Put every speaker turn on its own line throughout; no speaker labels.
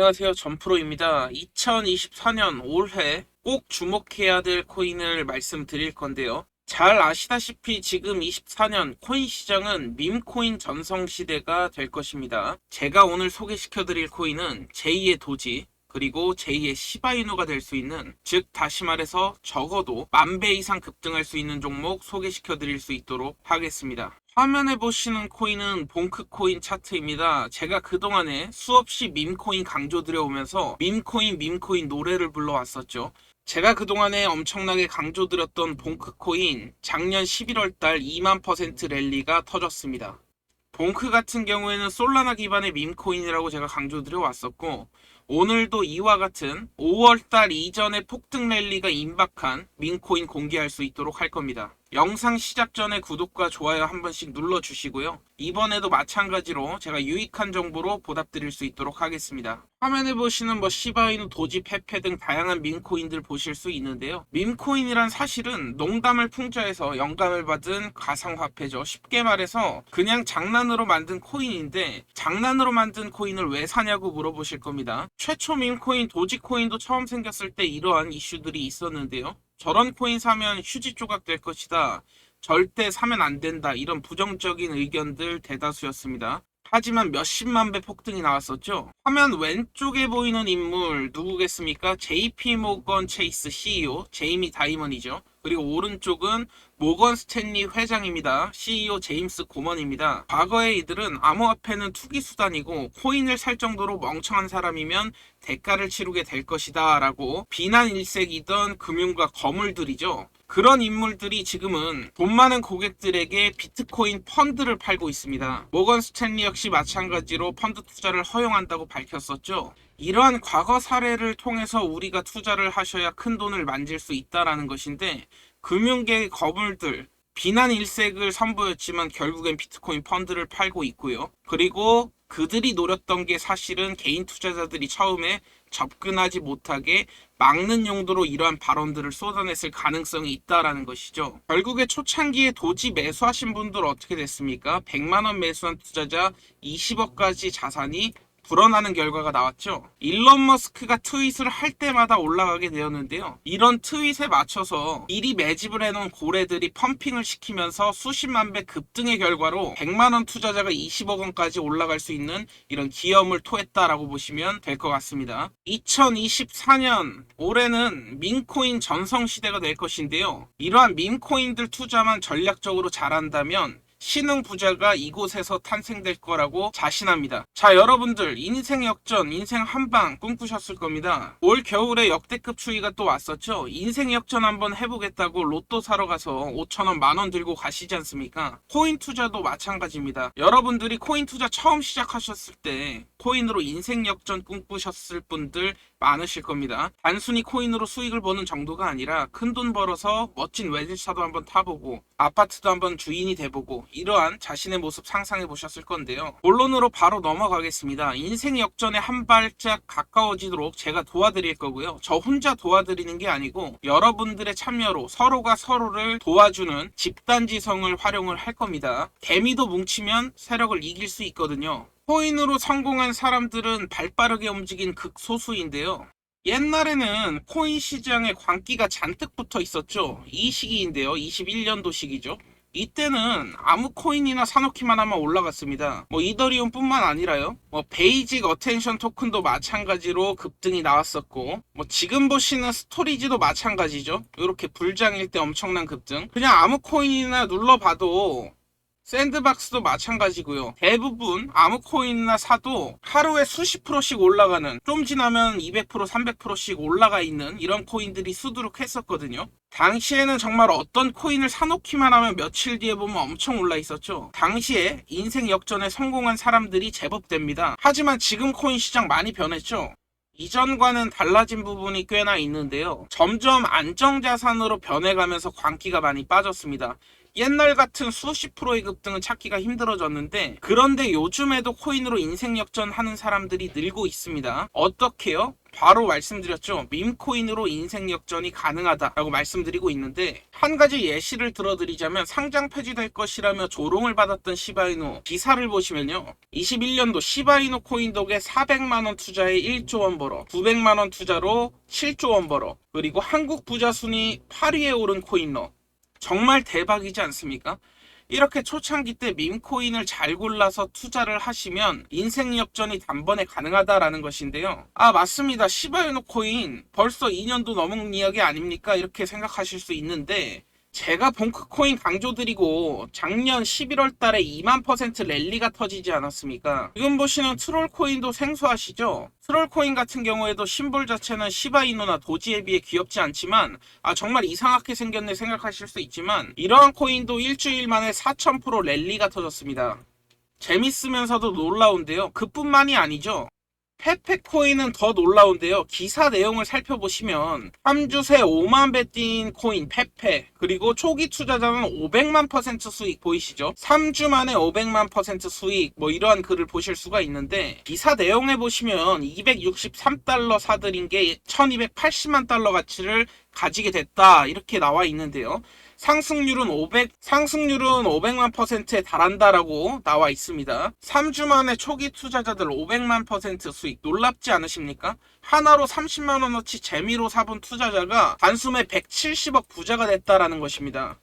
안녕하세요. 전프로입니다. 2024년 올해 꼭 주목해야 될 코인을 말씀드릴 건데요. 잘 아시다시피 지금 24년 코인 시장은 밈코인 전성 시대가 될 것입니다. 제가 오늘 소개시켜 드릴 코인은 제2의 도지, 그리고 제2의 시바이누가 될 수 있는, 즉, 다시 말해서 적어도 만 배 이상 급등할 수 있는 종목 소개시켜 드릴 수 있도록 하겠습니다. 화면에 보시는 코인은 봉크 코인 차트입니다. 제가 그동안에 수없이 밈코인 강조드려 오면서 밈코인, 밈코인 노래를 불러왔었죠. 제가 그동안에 엄청나게 강조드렸던 봉크 코인 작년 11월 달 2만 퍼센트 랠리가 터졌습니다. 봉크 같은 경우에는 솔라나 기반의 밈코인이라고 제가 강조드려 왔었고 오늘도 이와 같은 5월달 이전에 폭등 랠리가 임박한 밈코인 공개할 수 있도록 할 겁니다. 영상 시작 전에 구독과 좋아요 한 번씩 눌러주시고요. 이번에도 마찬가지로 제가 유익한 정보로 보답드릴 수 있도록 하겠습니다. 화면에 보시는 뭐 시바이누, 도지, 페페 등 다양한 밈코인들 보실 수 있는데요. 밈코인이란 사실은 농담을 풍자해서 영감을 받은 가상화폐죠. 쉽게 말해서 그냥 장난으로 만든 코인인데 장난으로 만든 코인을 왜 사냐고 물어보실 겁니다. 최초 밈코인 도지코인도 처음 생겼을 때 이러한 이슈들이 있었는데요. 저런 코인 사면 휴지 조각 될 것이다. 절대 사면 안 된다. 이런 부정적인 의견들 대다수였습니다. 하지만 몇십만 배 폭등이 나왔었죠. 화면 왼쪽에 보이는 인물 누구겠습니까? JP 모건 체이스 CEO 제이미 다이먼이죠. 그리고 오른쪽은 모건 스탠리 회장입니다. CEO 제임스 고먼입니다. 과거에 이들은 암호화폐는 투기 수단이고 코인을 살 정도로 멍청한 사람이면 대가를 치르게 될 것이다 라고 비난 일색이던 금융가 거물들이죠. 그런 인물들이 지금은 돈 많은 고객들에게 비트코인 펀드를 팔고 있습니다. 모건 스탠리 역시 마찬가지로 펀드 투자를 허용한다고 밝혔었죠. 이러한 과거 사례를 통해서 우리가 투자를 하셔야 큰 돈을 만질 수 있다라는 것인데 금융계의 거물들 비난 일색을 선보였지만 결국엔 비트코인 펀드를 팔고 있고요. 그리고 그들이 노렸던 게 사실은 개인 투자자들이 처음에 접근하지 못하게 막는 용도로 이러한 발언들을 쏟아냈을 가능성이 있다라는 것이죠. 결국에 초창기에 도지 매수하신 분들 어떻게 됐습니까? 100만 원 매수한 투자자 20억까지 자산이 불어나는 결과가 나왔죠. 일론 머스크가 트윗을 할 때마다 올라가게 되었는데요. 이런 트윗에 맞춰서 미리 매집을 해놓은 고래들이 펌핑을 시키면서 수십만 배 급등의 결과로 100만원 투자자가 20억 원까지 올라갈 수 있는 이런 기염을 토했다라고 보시면 될 것 같습니다. 2024년 올해는 민코인 전성 시대가 될 것인데요. 이러한 민코인들 투자만 전략적으로 잘한다면 신흥 부자가 이곳에서 탄생될 거라고 자신합니다. 자, 여러분들 인생 역전, 인생 한방 꿈꾸셨을 겁니다. 올 겨울에 역대급 추위가 또 왔었죠. 인생 역전 한번 해보겠다고 로또 사러 가서 5천원, 만원 들고 가시지 않습니까? 코인 투자도 마찬가지입니다. 여러분들이 코인 투자 처음 시작하셨을 때 코인으로 인생 역전 꿈꾸셨을 분들 많으실 겁니다. 단순히 코인으로 수익을 보는 정도가 아니라 큰 돈 벌어서 멋진 외제차도 한번 타보고 아파트도 한번 주인이 돼보고 이러한 자신의 모습 상상해 보셨을 건데요. 본론으로 바로 넘어가겠습니다. 인생 역전에 한 발짝 가까워지도록 제가 도와드릴 거고요. 저 혼자 도와드리는 게 아니고 여러분들의 참여로 서로가 서로를 도와주는 집단지성을 활용을 할 겁니다. 개미도 뭉치면 세력을 이길 수 있거든요. 코인으로 성공한 사람들은 발빠르게 움직인 극소수인데요. 옛날에는 코인 시장에 광기가 잔뜩 붙어 있었죠. 이 시기인데요. 21년도 시기죠. 이때는 아무 코인이나 사놓기만 하면 올라갔습니다. 뭐 이더리움 뿐만 아니라요. 뭐 베이직 어텐션 토큰도 마찬가지로 급등이 나왔었고 뭐 지금 보시는 스토리지도 마찬가지죠. 이렇게 불장일 때 엄청난 급등. 그냥 아무 코인이나 눌러봐도 샌드박스도 마찬가지고요. 대부분 아무 코인이나 사도 하루에 수십 프로씩 올라가는 좀 지나면 200% 300%씩 올라가 있는 이런 코인들이 수두룩 했었거든요. 당시에는 정말 어떤 코인을 사놓기만 하면 며칠 뒤에 보면 엄청 올라 있었죠. 당시에 인생 역전에 성공한 사람들이 제법 됩니다. 하지만 지금 코인 시장 많이 변했죠. 이전과는 달라진 부분이 꽤나 있는데요. 점점 안정자산으로 변해가면서 광기가 많이 빠졌습니다. 옛날 같은 수십 프로의 급등은 찾기가 힘들어졌는데 그런데 요즘에도 코인으로 인생 역전하는 사람들이 늘고 있습니다. 어떻게요? 바로 말씀드렸죠. 밈코인으로 인생 역전이 가능하다라고 말씀드리고 있는데 한 가지 예시를 들어드리자면 상장 폐지될 것이라며 조롱을 받았던 시바이노 기사를 보시면요. 21년도 시바이노 코인 덕에 400만 원 투자에 1조 원 벌어, 900만 원 투자로 7조 원 벌어, 그리고 한국 부자 순위 8위에 오른 코인러. 정말 대박이지 않습니까? 이렇게 초창기 때 밈코인을 잘 골라서 투자를 하시면 인생 역전이 단번에 가능하다라는 것인데요. 아, 맞습니다. 시바이노 코인 벌써 2년도 넘은 이야기 아닙니까? 이렇게 생각하실 수 있는데 제가 봉크코인 강조드리고 작년 11월 달에 2만 퍼센트 랠리가 터지지 않았습니까? 지금 보시는 트롤코인도 생소하시죠? 트롤코인 같은 경우에도 심볼 자체는 시바이노나 도지에 비해 귀엽지 않지만 아 정말 이상하게 생겼네 생각하실 수 있지만 이러한 코인도 일주일 만에 4000% 랠리가 터졌습니다. 재밌으면서도 놀라운데요. 그뿐만이 아니죠. 페페코인은 더 놀라운데요. 기사 내용을 살펴보시면 3주 새 5만 배 뛴 코인 페페 그리고 초기 투자자는 500만 퍼센트 수익 보이시죠? 3주 만에 500만 퍼센트 수익 뭐 이러한 글을 보실 수가 있는데 기사 내용에 보시면 263달러 사들인 게 1280만 달러 가치를 가지게 됐다 이렇게 나와 있는데요. 상승률은 500 상승률은 500만 퍼센트에 달한다라고 나와 있습니다. 3주 만에 초기 투자자들 500만 퍼센트 수익 놀랍지 않으십니까? 하나로 30만 원어치 재미로 사본 투자자가 단숨에 170억 부자가 됐다라는 것입니다.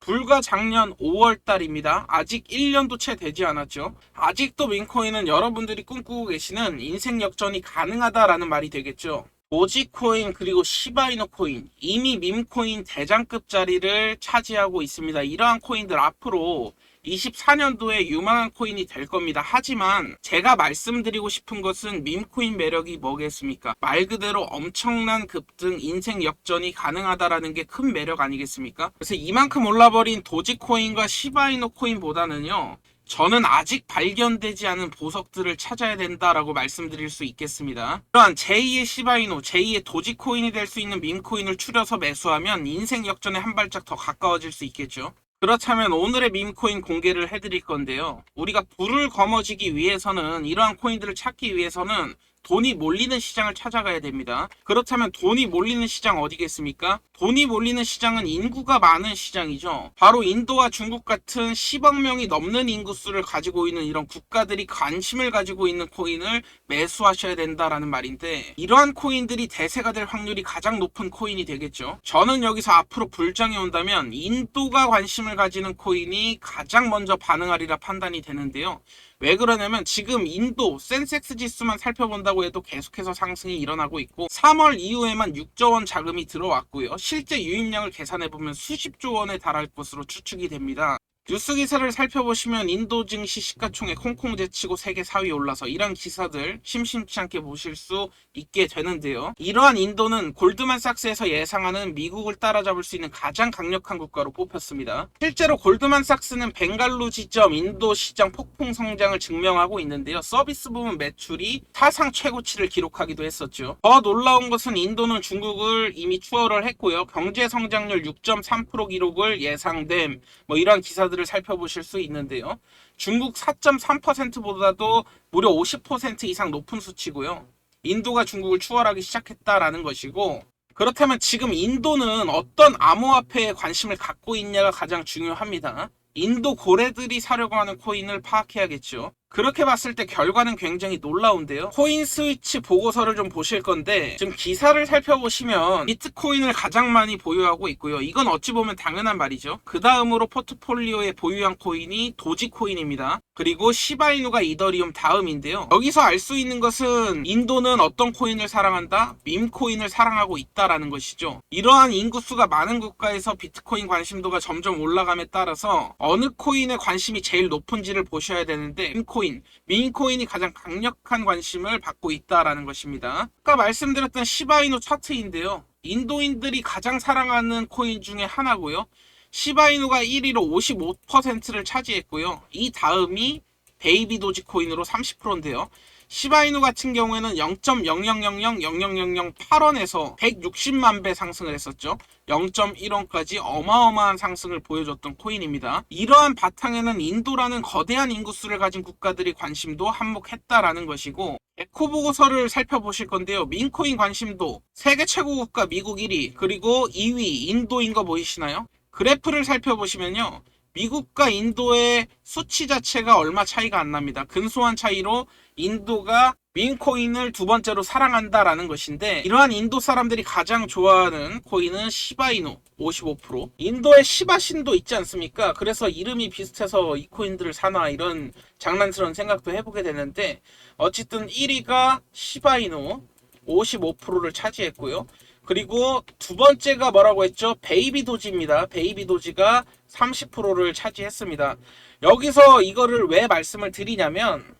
불과 작년 5월 달입니다. 아직 1년도 채 되지 않았죠. 아직도 민코인은 여러분들이 꿈꾸고 계시는 인생 역전이 가능하다라는 말이 되겠죠. 도지코인 그리고 시바이노 코인 이미 밈코인 대장급 자리를 차지하고 있습니다. 이러한 코인들 앞으로 24년도에 유망한 코인이 될 겁니다. 하지만 제가 말씀드리고 싶은 것은 밈코인 매력이 뭐겠습니까? 말 그대로 엄청난 급등, 인생 역전이 가능하다라는 게 큰 매력 아니겠습니까? 그래서 이만큼 올라버린 도지코인과 시바이노 코인보다는요. 저는 아직 발견되지 않은 보석들을 찾아야 된다라고 말씀드릴 수 있겠습니다. 그러한 제2의 시바이노, 제2의 도지코인이 될 수 있는 밈코인을 추려서 매수하면 인생 역전에 한 발짝 더 가까워질 수 있겠죠. 그렇다면 오늘의 밈코인 공개를 해드릴 건데요. 우리가 불을 거머쥐기 위해서는 이러한 코인들을 찾기 위해서는 돈이 몰리는 시장을 찾아가야 됩니다. 그렇다면 돈이 몰리는 시장 어디겠습니까? 돈이 몰리는 시장은 인구가 많은 시장이죠. 바로 인도와 중국 같은 10억 명이 넘는 인구수를 가지고 있는 이런 국가들이 관심을 가지고 있는 코인을 매수하셔야 된다라는 말인데 이러한 코인들이 대세가 될 확률이 가장 높은 코인이 되겠죠. 저는 여기서 앞으로 불장이 온다면 인도가 관심을 가지는 코인이 가장 먼저 반응하리라 판단이 되는데요. 왜 그러냐면 지금 인도 센섹스 지수만 살펴본다고 해도 계속해서 상승이 일어나고 있고 3월 이후에만 6조 원 자금이 들어왔고요. 실제 유입량을 계산해 보면 수십조 원에 달할 것으로 추측이 됩니다. 뉴스 기사를 살펴보시면 인도 증시 시가총액 홍콩 제치고 세계 4위 올라서 이런 기사들 심심치 않게 보실 수 있게 되는데요. 이러한 인도는 골드만삭스에서 예상하는 미국을 따라잡을 수 있는 가장 강력한 국가로 뽑혔습니다. 실제로 골드만삭스는 벵갈루 지점 인도 시장 폭풍 성장을 증명하고 있는데요. 서비스 부문 매출이 사상 최고치를 기록하기도 했었죠. 더 놀라운 것은 인도는 중국을 이미 추월을 했고요. 경제 성장률 6.3% 기록을 예상됨. 뭐 이러한 기사들 을 살펴보실 수 있는데요. 중국 4.3%보다도 무려 50% 이상 높은 수치고요. 인도가 중국을 추월하기 시작했다라는 것이고 그렇다면 지금 인도는 어떤 암호화폐에 관심을 갖고 있냐가 가장 중요합니다. 인도 고래들이 사려고 하는 코인을 파악해야겠죠. 그렇게 봤을 때 결과는 굉장히 놀라운데요. 코인 스위치 보고서를 좀 보실 건데 지금 기사를 살펴보시면 비트코인을 가장 많이 보유하고 있고요. 이건 어찌 보면 당연한 말이죠. 그 다음으로 포트폴리오에 보유한 코인이 도지코인입니다. 그리고 시바이누가 이더리움 다음인데요. 여기서 알 수 있는 것은 인도는 어떤 코인을 사랑한다? 밈코인을 사랑하고 있다라는 것이죠. 이러한 인구수가 많은 국가에서 비트코인 관심도가 점점 올라감에 따라서 어느 코인에 관심이 제일 높은지를 보셔야 되는데 밈코인 코인, 민코인이 가장 강력한 관심을 받고 있다라는 것입니다. 아까 말씀드렸던 시바이노 차트인데요. 인도인들이 가장 사랑하는 코인 중에 하나고요. 시바이누가 1위로 55%를 차지했고요. 이 다음이 베이비 도지 코인으로 30%인데요. 시바이누 같은 경우에는 0.000000008원에서 160만 배 상승을 했었죠. 0.1원까지 어마어마한 상승을 보여줬던 코인입니다. 이러한 바탕에는 인도라는 거대한 인구수를 가진 국가들이 관심도 한몫했다라는 것이고 에코 보고서를 살펴보실 건데요. 민코인 관심도 세계 최고 국가 미국 1위 그리고 2위 인도인 거 보이시나요? 그래프를 살펴보시면요. 미국과 인도의 수치 자체가 얼마 차이가 안 납니다. 근소한 차이로 인도가 민코인을 두 번째로 사랑한다라는 것인데 이러한 인도 사람들이 가장 좋아하는 코인은 시바이누 55% 인도의 시바신도 있지 않습니까? 그래서 이름이 비슷해서 이 코인들을 사나 이런 장난스러운 생각도 해보게 되는데 어쨌든 1위가 시바이누 55%를 차지했고요. 그리고 두 번째가 뭐라고 했죠? 베이비 도지입니다. 베이비 도지가 30%를 차지했습니다. 여기서 이거를 왜 말씀을 드리냐면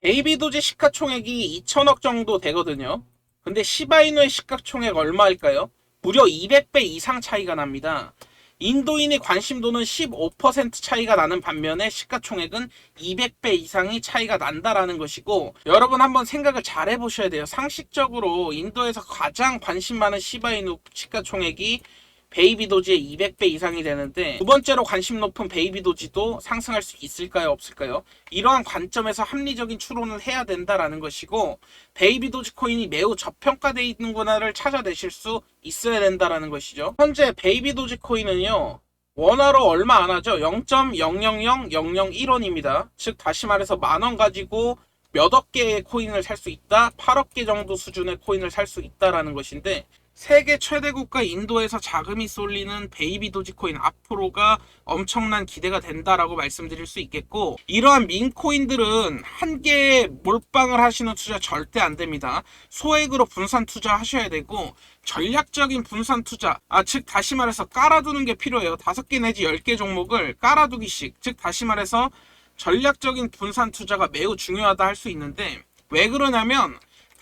베이비 도지 시가총액이 2천억 정도 되거든요. 근데 시바이누의 시가총액 얼마일까요? 무려 200배 이상 차이가 납니다. 인도인의 관심도는 15% 차이가 나는 반면에 시가총액은 200배 이상이 차이가 난다라는 것이고 여러분 한번 생각을 잘 해보셔야 돼요. 상식적으로 인도에서 가장 관심 많은 시바이누 시가총액이 베이비 도지의 200배 이상이 되는데 두 번째로 관심 높은 베이비 도지도 상승할 수 있을까요 없을까요? 이러한 관점에서 합리적인 추론을 해야 된다라는 것이고 베이비 도지 코인이 매우 저평가되어 있는구나를 찾아내실 수 있어야 된다라는 것이죠. 현재 베이비 도지 코인은요. 원화로 얼마 안 하죠. 0.000001원입니다. 즉 다시 말해서 만 원 가지고 몇 억 개의 코인을 살 수 있다. 8억 개 정도 수준의 코인을 살 수 있다라는 것인데 세계 최대 국가 인도에서 자금이 쏠리는 베이비 도지코인 앞으로가 엄청난 기대가 된다라고 말씀드릴 수 있겠고 이러한 민코인들은 한 개에 몰빵을 하시는 투자 절대 안 됩니다. 소액으로 분산 투자하셔야 되고 전략적인 분산 투자 아 즉 다시 말해서 깔아두는 게 필요해요. 다섯 개 내지 열 개 종목을 깔아두기씩 즉 다시 말해서 전략적인 분산 투자가 매우 중요하다 할 수 있는데 왜 그러냐면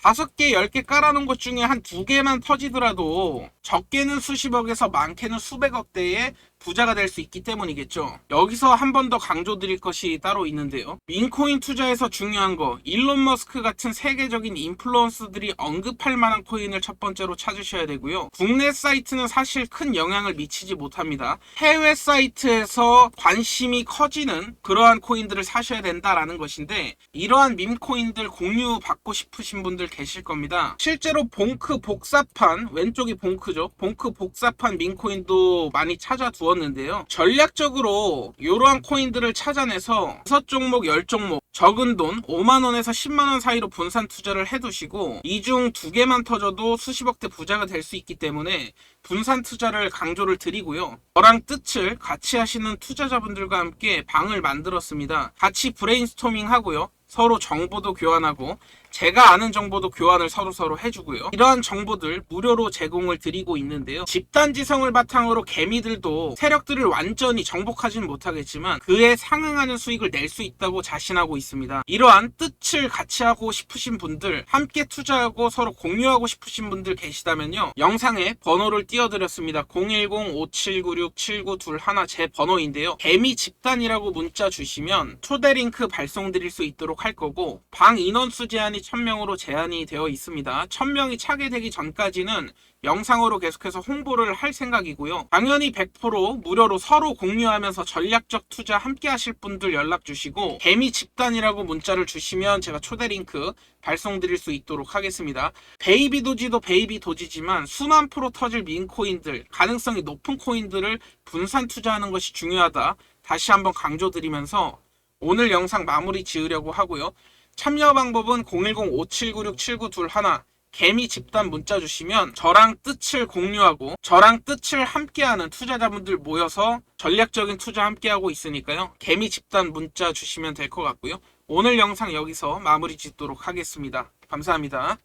다섯 개, 열 개 깔아놓은 것 중에 한 두 개만 터지더라도 적게는 수십억에서 많게는 수백억대의 부자가 될 수 있기 때문이겠죠. 여기서 한 번 더 강조드릴 것이 따로 있는데요. 민코인 투자에서 중요한 거, 일론 머스크 같은 세계적인 인플루언서들이 언급할 만한 코인을 첫 번째로 찾으셔야 되고요. 국내 사이트는 사실 큰 영향을 미치지 못합니다. 해외 사이트에서 관심이 커지는 그러한 코인들을 사셔야 된다라는 것인데 이러한 밈코인들 공유 받고 싶으신 분들 계실 겁니다. 실제로 봉크 복사판 왼쪽이 봉크죠. 봉크 복사판 밈코인도 많이 찾아 두었는데요. 전략적으로 이러한 코인들을 찾아내서 6종목 10종목 적은 돈 5만원에서 10만원 사이로 분산 투자를 해두시고 이 중 두 개만 터져도 수십억대 부자가 될 수 있기 때문에 분산 투자를 강조를 드리고요. 저랑 뜻을 같이 하시는 투자자분들과 함께 방을 만들었습니다. 같이 브레인스토밍 하고요. 서로 정보도 교환하고 제가 아는 정보도 교환을 서로 서로 해주고요. 이러한 정보들 무료로 제공을 드리고 있는데요. 집단지성을 바탕으로 개미들도 세력들을 완전히 정복하지는 못하겠지만 그에 상응하는 수익을 낼 수 있다고 자신하고 있습니다. 이러한 뜻을 같이 하고 싶으신 분들, 함께 투자하고 서로 공유하고 싶으신 분들 계시다면요. 영상에 번호를 띄워드렸습니다. 010-5796-7921 제 번호인데요. 개미 집단이라고 문자 주시면 초대 링크 발송드릴 수 있 도록 할 거고 방 인원수 제한이 1000명으로 제한이 되어 있습니다. 1000명이 차게 되기 전까지는 영상으로 계속해서 홍보를 할 생각이고요. 당연히 100% 무료로 서로 공유하면서 전략적 투자 함께 하실 분들 연락 주시고 개미 집단이라고 문자를 주시면 제가 초대 링크 발송드릴 수 있도록 하겠습니다. 베이비 도지도 베이비 도지지만 수만 프로 터질 민코인들, 가능성이 높은 코인들을 분산 투자하는 것이 중요하다. 다시 한번 강조드리면서 오늘 영상 마무리 지으려고 하고요. 참여 방법은 010-5796-7921 개미 집단 문자 주시면 저랑 뜻을 공유하고 저랑 뜻을 함께하는 투자자분들 모여서 전략적인 투자 함께하고 있으니까요. 개미 집단 문자 주시면 될 것 같고요. 오늘 영상 여기서 마무리 짓도록 하겠습니다. 감사합니다.